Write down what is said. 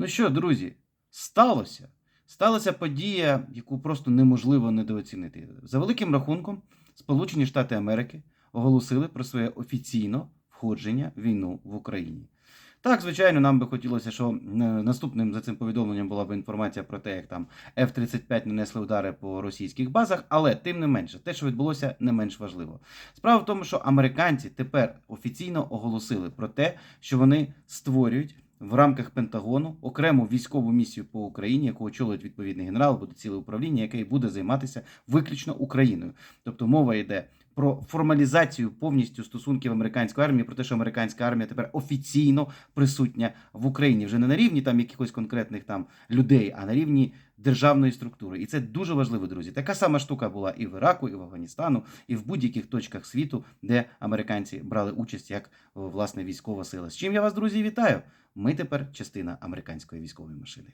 Ну що, друзі, сталося. Сталася подія, яку просто неможливо недооцінити. За великим рахунком, Сполучені Штати Америки оголосили про своє офіційне входження в війну в Україні. Так, звичайно, нам би хотілося, що е, наступним за цим повідомленням була б інформація про те, як там F-35 нанесли удари по російських базах, але тим не менше, те, що відбулося, не менш важливо. Справа в тому, що американці тепер офіційно оголосили про те, що вони створюють в рамках Пентагону окрему військову місію по Україні, яку очолює відповідний генерал, буде ціле управління, яке буде займатися виключно Україною. Тобто мова йде про формалізацію повністю стосунків американської армії, про те, що американська армія тепер офіційно присутня в Україні, вже не на рівні там якихось конкретних там людей, а на рівні державної структури. І це дуже важливо, друзі. Така сама штука була і в Іраку, і в Афганістану, і в будь-яких точках світу, де американці брали участь як власне військова сила. З чим я вас, друзі, вітаю! Ми тепер частина американської військової машини.